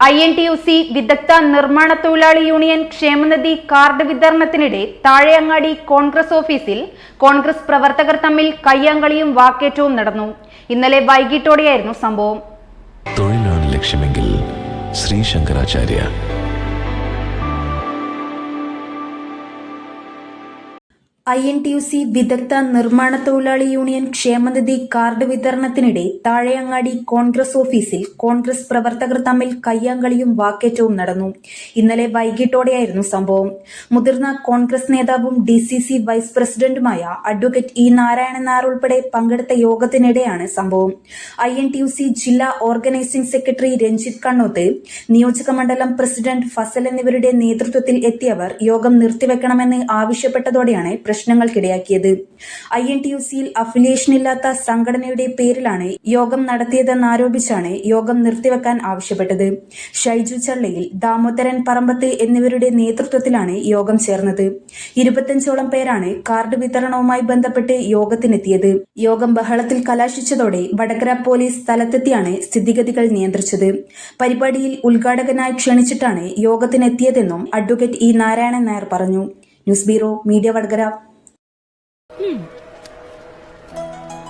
I N T U C വിദഗ്ധ നിർമ്മാണ തൊഴിലാളി യൂണിയൻ ക്ഷേമനിധി കാർഡ് വിതരണത്തിനിടെ താഴെയങ്ങാടി കോൺഗ്രസ് ഓഫീസിൽ കോൺഗ്രസ് പ്രവർത്തകർ തമ്മിൽ കയ്യാങ്കളിയും വാക്കേറ്റവും നടന്നു. ഇന്നലെ വൈകിട്ടോടെയായിരുന്നു സംഭവം. തൊഴിലാണ് ലക്ഷ്യമെങ്കിൽ Sree Sankaracharya I N T U C വിദഗ്ധ നിർമ്മാണ തൊഴിലാളി യൂണിയൻ ക്ഷേമനിധി കാർഡ് വിതരണത്തിനിടെ താഴെയങ്ങാടി കോൺഗ്രസ് ഓഫീസിൽ കോൺഗ്രസ് പ്രവർത്തകർ തമ്മിൽ കയ്യാങ്കളിയും വാക്കേറ്റവും നടന്നു. ഇന്നലെ വൈകിട്ടോടെയായിരുന്നു സംഭവം. മുതിർന്ന കോൺഗ്രസ് നേതാവും ഡി സി സി വൈസ് പ്രസിഡന്റുമായ അഡ്വക്കേറ്റ് ഇ നാരായണൻ നായർ ഉൾപ്പെടെ പങ്കെടുത്ത യോഗത്തിനിടെയാണ് സംഭവം. I N T U C ജില്ലാ ഓർഗനൈസിംഗ് സെക്രട്ടറി രഞ്ജിത്ത് കണ്ണോത്ത് നിയോജക മണ്ഡലം പ്രസിഡന്റ് ഫസൽ എന്നിവരുടെ നേതൃത്വത്തിൽ എത്തിയവർ യോഗം നിർത്തിവെക്കണമെന്ന് ആവശ്യപ്പെട്ടതോടെയാണ് പ്രശ്നങ്ങൾക്കിടയാക്കിയത്. ഐ എൻ ടി യു സിയിൽ അഫിലിയേഷനില്ലാത്ത സംഘടനയുടെ പേരിലാണ് യോഗം നടത്തിയതെന്നാരോപിച്ചാണ് യോഗം നിർത്തിവെക്കാൻ ആവശ്യപ്പെട്ടത്. ഷൈജു ചള്ളയിൽ ദാമോദരൻ പറമ്പത്ത് എന്നിവരുടെ നേതൃത്വത്തിലാണ് യോഗം ചേർന്നത്. ഇരുപത്തഞ്ചോളം പേരാണ് കാർഡ് വിതരണവുമായി ബന്ധപ്പെട്ട് യോഗത്തിനെത്തിയത്. യോഗം ബഹളത്തിൽ കലാശിച്ചതോടെ വടകര പോലീസ് സ്ഥലത്തെത്തിയാണ് സ്ഥിതിഗതികൾ നിയന്ത്രിച്ചത്. പരിപാടിയിൽ ഉദ്ഘാടകനായി ക്ഷണിച്ചിട്ടാണ് യോഗത്തിനെത്തിയതെന്നും അഡ്വക്കേറ്റ് ഇ നാരായണൻ നായർ പറഞ്ഞു. News bureau media Vadakara.